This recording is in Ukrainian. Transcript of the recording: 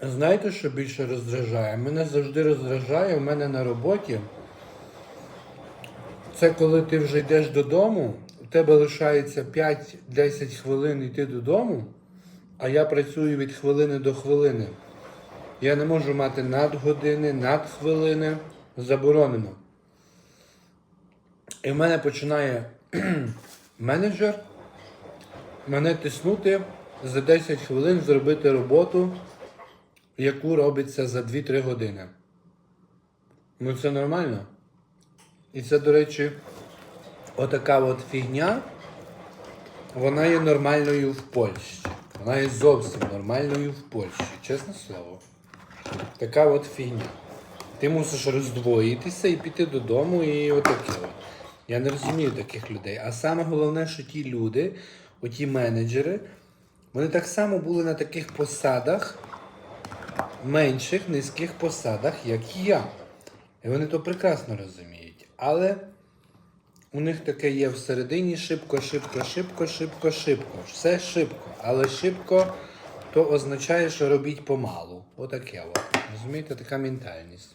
Знаєте, що більше роздражає? Мене завжди роздражає у мене на роботі. Це коли ти вже йдеш додому, у тебе лишається 5-10 хвилин йти додому, а я працюю від хвилини до хвилини. Я не можу мати надгодини, надхвилини. Заборонено. І в мене починає менеджер мене тиснути за 10 хвилин зробити роботу, яку робиться за 2-3 години. Ну це нормально. І це, до речі, отака от фігня, вона є нормальною в Польщі. Вона є зовсім нормальною в Польщі, чесне слово. Така от фігня. Ти мусиш роздвоїтися і піти додому, і отаке. Я не розумію таких людей. А саме головне, що ті люди, оті менеджери, вони так само були на таких посадах, менших, низьких посадах, як я. І вони то прекрасно розуміють. Але у них таке є всередині шибко, шибко, шибко, шибко, шибко. Все шибко. Але шибко то означає, що робіть помалу. Отаке. От. Розумієте, така ментальність.